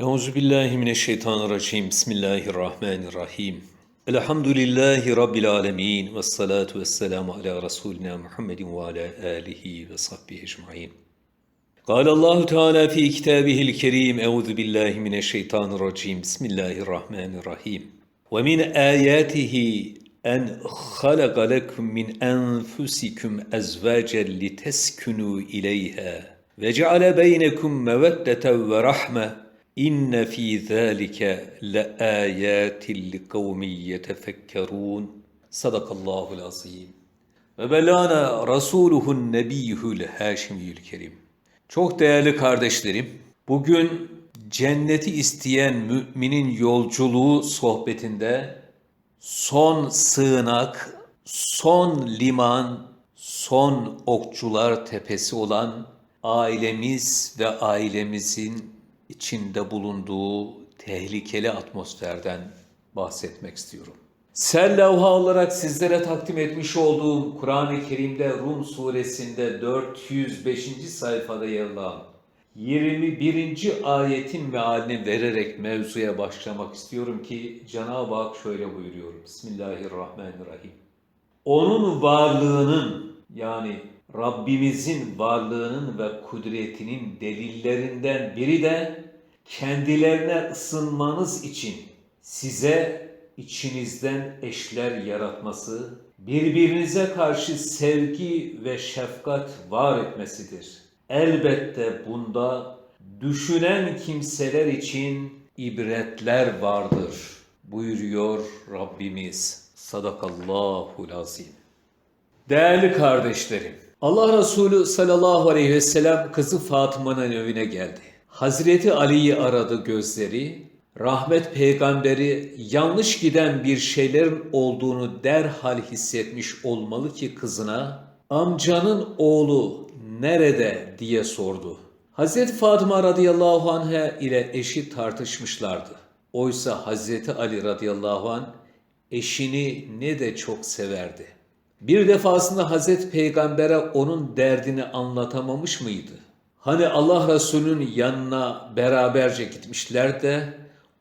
Euzu billahi mineşşeytanirracim. Bismillahirrahmanirrahim. Elhamdülillahi rabbil alamin ve salatu vesselamu ala resulina Muhammedin ve ala alihi ve sahbihi ecmaîn. قال الله تعالى في كتابه الكريم أعوذ بالله من الشيطان الرجيم بسم الله الرحمن الرحيم ومن آياته أن خلق لكم من أنفسكم أزواجا لتسكنوا إليها وجعل بينكم مودة ورحمة İnne fî zâlike le âyâtin li kavmi yetefekkerûn. Sadakallahul azîm. Ve belâne rasûluhun nebiyyühül hâşimiyül kerim. Çok değerli kardeşlerim, bugün cenneti isteyen müminin yolculuğu sohbetinde son sığınak, son liman, son okçular tepesi olan ailemiz ve ailemizin içinde bulunduğu tehlikeli atmosferden bahsetmek istiyorum. Serlavha olarak sizlere takdim etmiş olduğum Kur'an-ı Kerim'de Rum suresinde 405. sayfada yer alan 21. ayetin mealini vererek mevzuya başlamak istiyorum ki Cenab-ı Hak şöyle buyuruyor. Bismillahirrahmanirrahim. Onun varlığının yani Rabbimizin varlığının ve kudretinin delillerinden biri de kendilerine ısınmanız için size içinizden eşler yaratması, birbirinize karşı sevgi ve şefkat var etmesidir. Elbette bunda düşünen kimseler için ibretler vardır buyuruyor Rabbimiz. Sadakallahul azim. Değerli kardeşlerim, Allah Resulü sallallahu aleyhi ve sellem kızı Fatıma'nın evine geldi. Hazreti Ali'yi aradı gözleri, rahmet peygamberi yanlış giden bir şeylerin olduğunu derhal hissetmiş olmalı ki kızına amcanın oğlu nerede diye sordu. Hazreti Fatıma radıyallahu anh ile eşi tartışmışlardı. Oysa Hazreti Ali radıyallahu anh eşini ne de çok severdi. Bir defasında Hazreti Peygamber'e onun derdini anlatamamış mıydı? Hani Allah Resulü'nün yanına beraberce gitmişler de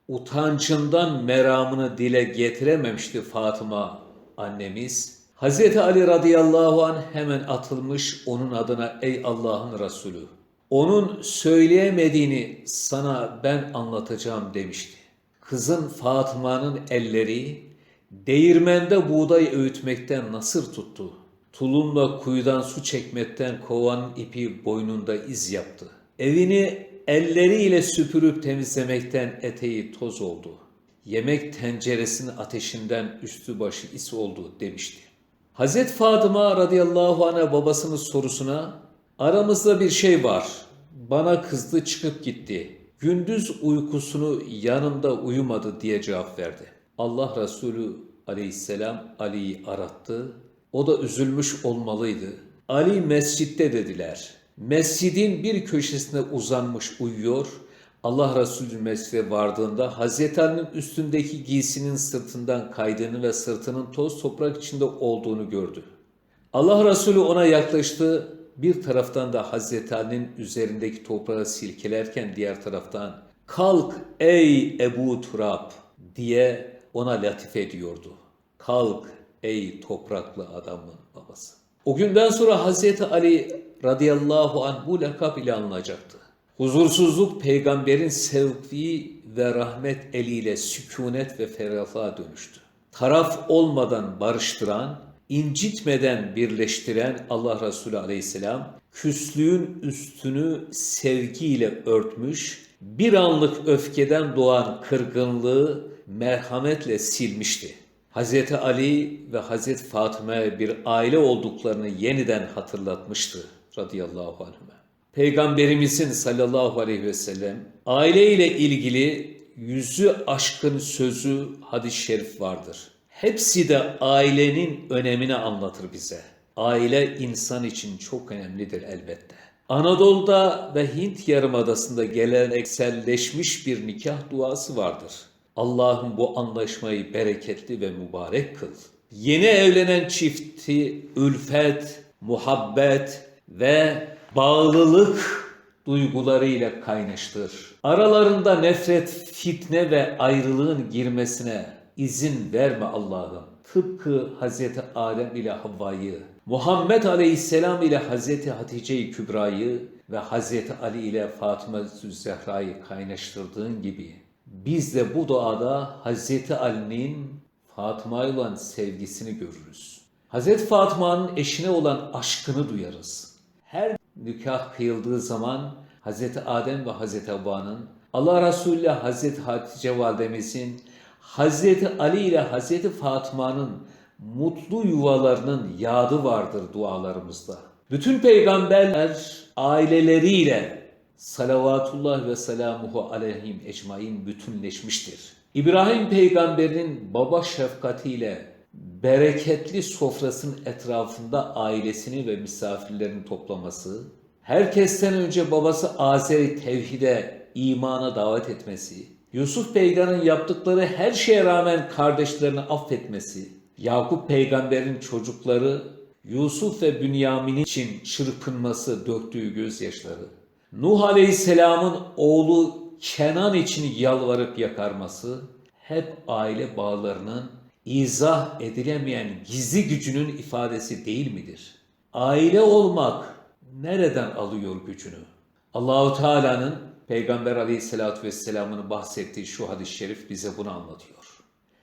utancından meramını dile getirememişti Fatıma annemiz. Hazreti Ali radıyallahu an hemen atılmış onun adına ey Allah'ın Resulü. Onun söyleyemediğini sana ben anlatacağım demişti. Kızın Fatıma'nın elleri değirmende buğday öğütmekten nasır tuttu. Tulumla kuyudan su çekmekten kovanın ipi boynunda iz yaptı. Evini elleriyle süpürüp temizlemekten eteği toz oldu. Yemek tenceresinin ateşinden üstü başı is oldu demişti. Hazret Fatıma radıyallahu anh'a babasının sorusuna aramızda bir şey var. Bana kızdı çıkıp gitti. Gündüz uykusunu yanımda uyumadı diye cevap verdi. Allah Resulü aleyhisselam Ali'yi arattı. O da üzülmüş olmalıydı. Ali mescitte dediler. Mescidin bir köşesine uzanmış uyuyor. Allah Resulü mescide vardığında Hazreti Ali'nin üstündeki giysinin sırtından kaydığını ve sırtının toz toprak içinde olduğunu gördü. Allah Resulü ona yaklaştı. Bir taraftan da Hazreti Ali'nin üzerindeki toprağı silkelerken diğer taraftan kalk ey Ebu Turab diye ona latife ediyordu. Kalk ey topraklı adamın babası. O günden sonra Hazreti Ali radıyallahu anh bu lakap ile anılacaktı. Huzursuzluk peygamberin sevgi ve rahmet eliyle sükunet ve ferahlığa dönüştü. Taraf olmadan barıştıran, incitmeden birleştiren Allah Resulü aleyhisselam, küslüğün üstünü sevgiyle örtmüş, bir anlık öfkeden doğan kırgınlığı merhametle silmişti. Hz. Ali ve Hz. Fatıma'ya bir aile olduklarını yeniden hatırlatmıştı radıyallahu anhüme. Peygamberimizin sallallahu aleyhi ve sellem aile ile ilgili yüzü aşkın sözü hadis-i şerif vardır. Hepsi de ailenin önemini anlatır bize. Aile insan için çok önemlidir elbette. Anadolu'da ve Hint Yarımadası'nda gelenekselleşmiş bir nikah duası vardır. Allah'ım bu anlaşmayı bereketli ve mübarek kıl. Yeni evlenen çifti ülfet, muhabbet ve bağlılık duygularıyla kaynaştır. Aralarında nefret, fitne ve ayrılığın girmesine izin verme Allah'ım. Tıpkı Hazreti Adem ile Havva'yı, Muhammed Aleyhisselam ile Hazreti Hatice-i Kübra'yı ve Hazreti Ali ile Fatıma Zühra'yı kaynaştırdığın gibi biz de bu duada Hazreti Ali'nin Fatıma'ya olan sevgisini görürüz. Hazreti Fatıma'nın eşine olan aşkını duyarız. Her nikah kıyıldığı zaman Hazreti Adem ve Hazreti Havva'nın Allah Resulü ile Hazreti Hatice validemizin Hazreti Ali ile Hazreti Fatıma'nın mutlu yuvalarının yadı vardır dualarımızda. Bütün peygamberler aileleriyle salavatullah ve selamuhu aleyhim ecmain bütünleşmiştir. İbrahim peygamberinin baba şefkatiyle bereketli sofrasının etrafında ailesini ve misafirlerini toplaması, herkesten önce babası Azer'i tevhide, imana davet etmesi, Yusuf peygamberin yaptıkları her şeye rağmen kardeşlerini affetmesi, Yakup peygamberin çocukları Yusuf ve Bünyamin için çırpınması, döktüğü gözyaşları, Nuh aleyhisselamın oğlu Kenan için yalvarıp yakarması, hep aile bağlarının izah edilemeyen gizli gücünün ifadesi değil midir? Aile olmak nereden alıyor gücünü? Allahu Teala'nın Peygamber Aleyhisselatü Vesselam'ın bahsettiği şu hadis-i şerif bize bunu anlatıyor.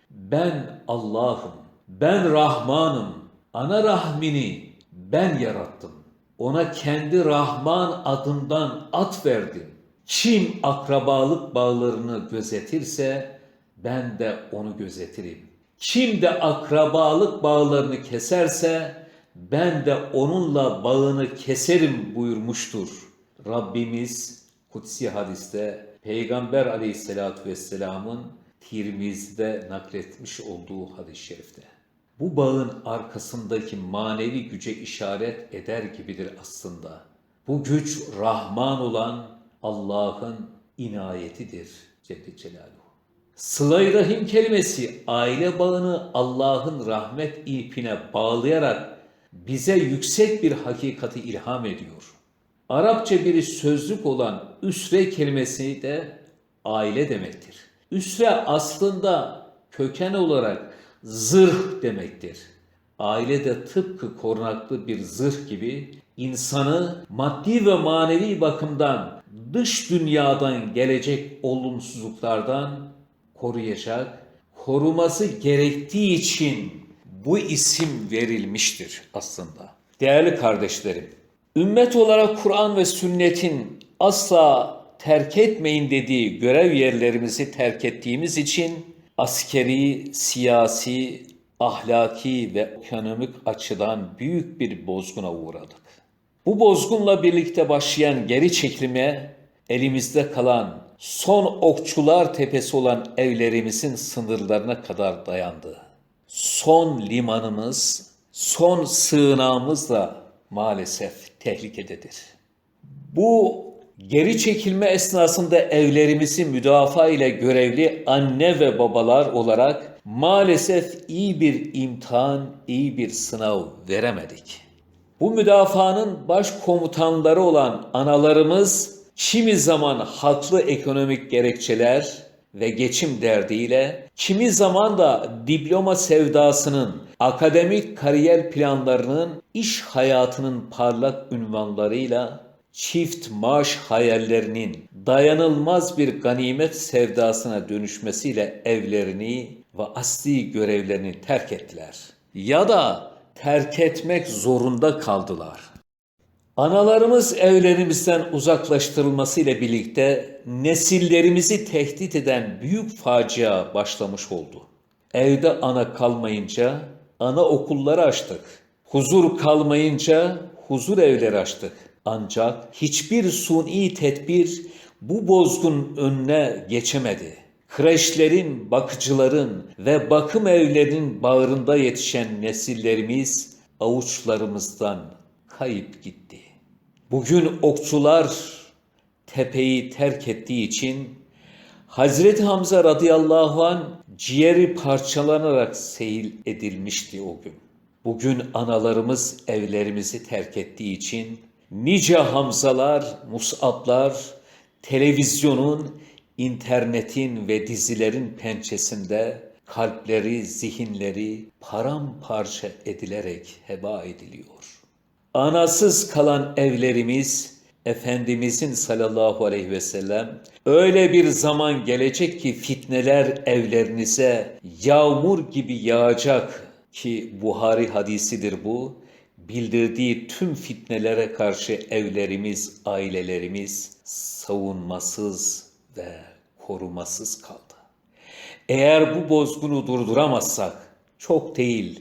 Ben Allah'ım, ben Rahmanım, ana rahmini ben yarattım. Ona kendi Rahman adından at verdim. Kim akrabalık bağlarını gözetirse ben de onu gözetirim. Kim de akrabalık bağlarını keserse ben de onunla bağını keserim buyurmuştur. Rabbimiz kutsi hadiste Peygamber aleyhissalatü vesselamın Tirmiz'de nakletmiş olduğu hadis-i şerifte. Bu bağın arkasındaki manevi güce işaret eder gibidir aslında. Bu güç Rahman olan Allah'ın inayetidir Celle Celaluhu. Sıla-i Rahim kelimesi aile bağını Allah'ın rahmet ipine bağlayarak bize yüksek bir hakikati ilham ediyor. Arapça bir sözlük olan üsre kelimesi de aile demektir. Üsre aslında köken olarak zırh demektir. Aile de tıpkı korunaklı bir zırh gibi insanı maddi ve manevi bakımdan dış dünyadan gelecek olumsuzluklardan koruyacak, koruması gerektiği için bu isim verilmiştir aslında. Değerli kardeşlerim, ümmet olarak Kur'an ve sünnetin asla terk etmeyin dediği görev yerlerimizi terk ettiğimiz için askeri, siyasi, ahlaki ve ekonomik açıdan büyük bir bozguna uğradık. Bu bozgunla birlikte başlayan geri çekilme elimizde kalan son okçular tepesi olan evlerimizin sınırlarına kadar dayandı. Son limanımız, son sığınağımız da maalesef tehlikededir. Bu geri çekilme esnasında evlerimizi müdafaa ile görevli anne ve babalar olarak maalesef iyi bir imtihan, iyi bir sınav veremedik. Bu müdafaanın baş komutanları olan analarımız kimi zaman haklı ekonomik gerekçeler ve geçim derdiyle, kimi zaman da diploma sevdasının, akademik kariyer planlarının, iş hayatının parlak ünvanlarıyla çift maaş hayallerinin dayanılmaz bir ganimet sevdasına dönüşmesiyle evlerini ve asli görevlerini terk ettiler. Ya da terk etmek zorunda kaldılar. Analarımız evlerimizden uzaklaştırılmasıyla birlikte nesillerimizi tehdit eden büyük facia başlamış oldu. Evde ana kalmayınca ana okulları açtık. Huzur kalmayınca huzur evleri açtık. Ancak hiçbir suni tedbir bu bozgun önüne geçemedi. Kreşlerin, bakıcıların ve bakım evlerinin bağrında yetişen nesillerimiz avuçlarımızdan kayıp gitti. Bugün okçular tepeyi terk ettiği için Hazreti Hamza radıyallahu an ciğeri parçalanarak seyil edilmişti o gün. Bugün analarımız evlerimizi terk ettiği için nice Hamzalar, Musablar, televizyonun, internetin ve dizilerin pençesinde kalpleri, zihinleri paramparça edilerek heba ediliyor. Anasız kalan evlerimiz, Efendimizin sallallahu aleyhi ve sellem öyle bir zaman gelecek ki fitneler evlerinize yağmur gibi yağacak ki Buhari hadisidir bu. Bildirdiği tüm fitnelere karşı evlerimiz, ailelerimiz savunmasız ve korumasız kaldı. Eğer bu bozgunu durduramazsak çok değil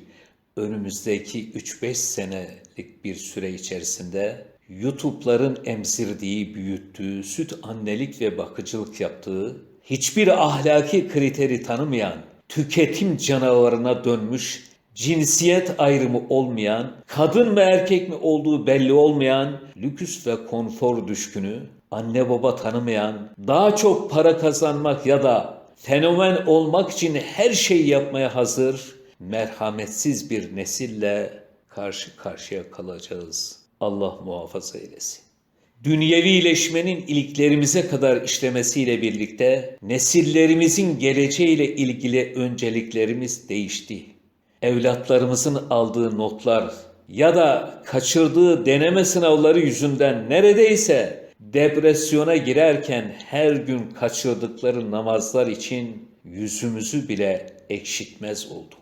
önümüzdeki 3-5 senelik bir süre içerisinde YouTube'ların emzirdiği, büyüttüğü, süt annelik ve bakıcılık yaptığı, hiçbir ahlaki kriteri tanımayan, tüketim canavarına dönmüş, cinsiyet ayrımı olmayan, kadın mı erkek mi olduğu belli olmayan, lüküs ve konfor düşkünü, anne baba tanımayan, daha çok para kazanmak ya da fenomen olmak için her şeyi yapmaya hazır, merhametsiz bir nesille karşı karşıya kalacağız. Allah muhafaza eylesin. Dünyevileşmenin iliklerimize kadar işlemesiyle birlikte nesillerimizin geleceğiyle ilgili önceliklerimiz değişti. Evlatlarımızın aldığı notlar ya da kaçırdığı deneme sınavları yüzünden neredeyse depresyona girerken her gün kaçırdıkları namazlar için yüzümüzü bile ekşitmez olduk.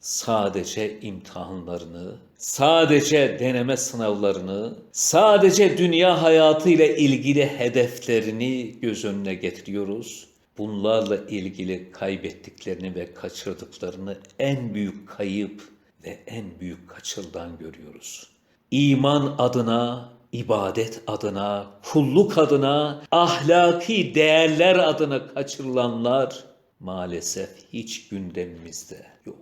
Sadece imtihanlarını, sadece deneme sınavlarını, sadece dünya hayatıyla ilgili hedeflerini göz önüne getiriyoruz. Bunlarla ilgili kaybettiklerini ve kaçırdıklarını en büyük kayıp ve en büyük kaçırılan görüyoruz. İman adına, ibadet adına, kulluk adına, ahlaki değerler adına kaçırılanlar maalesef hiç gündemimizde yok.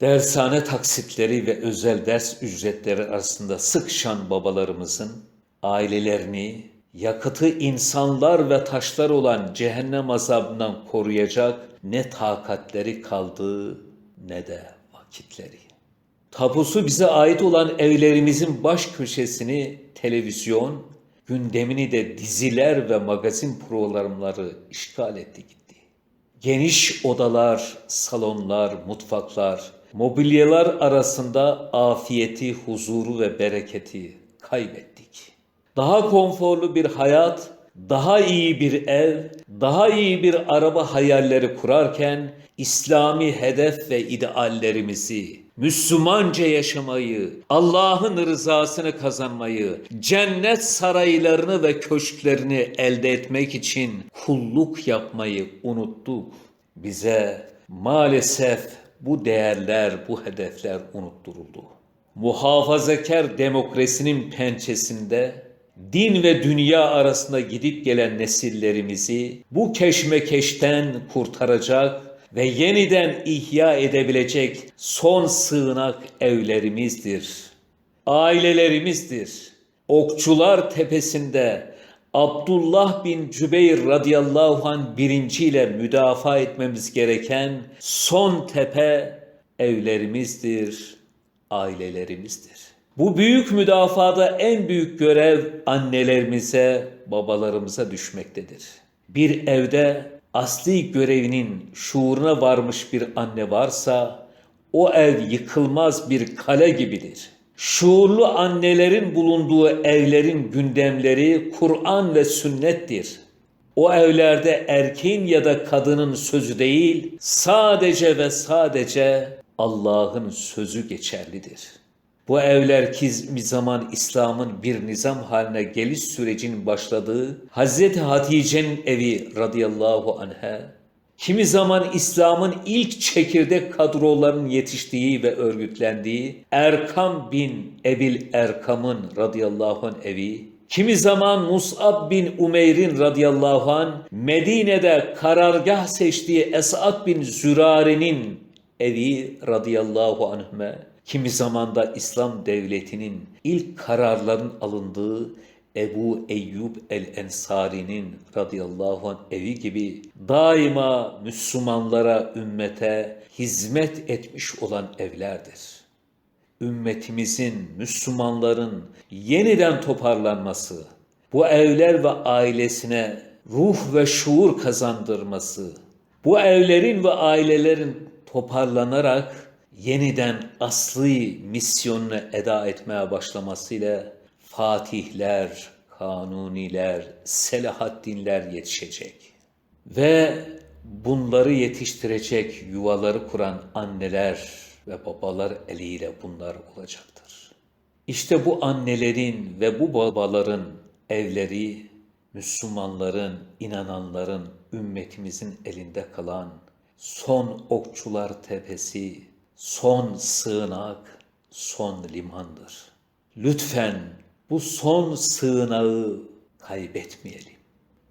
Dershane taksitleri ve özel ders ücretleri arasında sıkışan babalarımızın ailelerini, yakıtı insanlar ve taşlar olan cehennem azabından koruyacak ne takatleri kaldı ne de vakitleri. Tapusu bize ait olan evlerimizin baş köşesini televizyon, gündemini de diziler ve magazin programları işgal etti gitti. Geniş odalar, salonlar, mutfaklar, mobilyalar arasında afiyeti, huzuru ve bereketi kaybettik. Daha konforlu bir hayat, daha iyi bir ev, daha iyi bir araba hayalleri kurarken İslami hedef ve ideallerimizi, Müslümanca yaşamayı, Allah'ın rızasını kazanmayı, cennet saraylarını ve köşklerini elde etmek için kulluk yapmayı unuttuk. Bize maalesef bu değerler, bu hedefler unutturuldu. Muhafazakar demokrasinin pençesinde din ve dünya arasında gidip gelen nesillerimizi bu keşmekeşten kurtaracak ve yeniden ihya edebilecek son sığınak evlerimizdir. Ailelerimizdir. Okçular tepesinde Abdullah bin Cübeyr radıyallahu an birinciyle müdafaa etmemiz gereken son tepe evlerimizdir, ailelerimizdir. Bu büyük müdafada en büyük görev annelerimize, babalarımıza düşmektedir. Bir evde asli görevinin şuuruna varmış bir anne varsa o ev yıkılmaz bir kale gibidir. Şuurlu annelerin bulunduğu evlerin gündemleri Kur'an ve sünnettir. O evlerde erkeğin ya da kadının sözü değil, sadece ve sadece Allah'ın sözü geçerlidir. Bu evler kimi zaman İslam'ın bir nizam haline geliş sürecinin başladığı Hazreti Hatice'nin evi radıyallahu anha, kimi zaman İslam'ın ilk çekirdek kadrolarının yetiştiği ve örgütlendiği Erkam bin Ebil Erkam'ın radıyallahu anh evi, kimi zaman Mus'ab bin Umeyr'in radıyallahu anh Medine'de karargah seçtiği Esad bin Zürare'nin evi radıyallahu anhüme, kimi zamanda İslam devletinin ilk kararların alındığı Ebu Eyyub el-Ensari'nin radıyallahu anh evi gibi daima Müslümanlara, ümmete hizmet etmiş olan evlerdir. ümmetimizin, Müslümanların yeniden toparlanması, bu evler ve ailesine ruh ve şuur kazandırması, bu evlerin ve ailelerin toparlanarak yeniden asli misyonunu eda etmeye başlamasıyla fatihler, kanuniler, selahaddinler yetişecek. Ve bunları yetiştirecek yuvaları kuran anneler ve babalar eliyle bunlar olacaktır. İşte bu annelerin ve bu babaların evleri Müslümanların, inananların, ümmetimizin elinde kalan son okçular tepesi, son sığınak, son limandır. Lütfen bu son sığınağı kaybetmeyelim.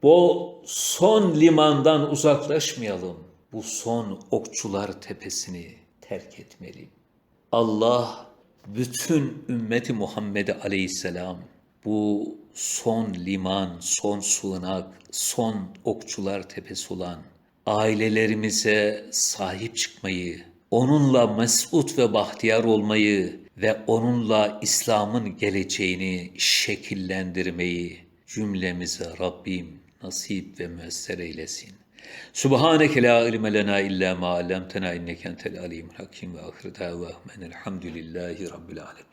Bu son limandan uzaklaşmayalım. Bu son okçular tepesini terk etmeliyim. Allah bütün ümmeti Muhammed Aleyhisselam bu son liman, son sığınak, son okçular tepesi olan ailelerimize sahip çıkmayı, onunla mesut ve bahtiyar olmayı ve onunla İslam'ın geleceğini şekillendirmeyi cümlemize Rabbim nasip ve müesser eylesin. Subhaneke la ilme lena illa ma allamtena inneke entel alimul hakim ve ahir davahmen elhamdülillahi rabbil alemin.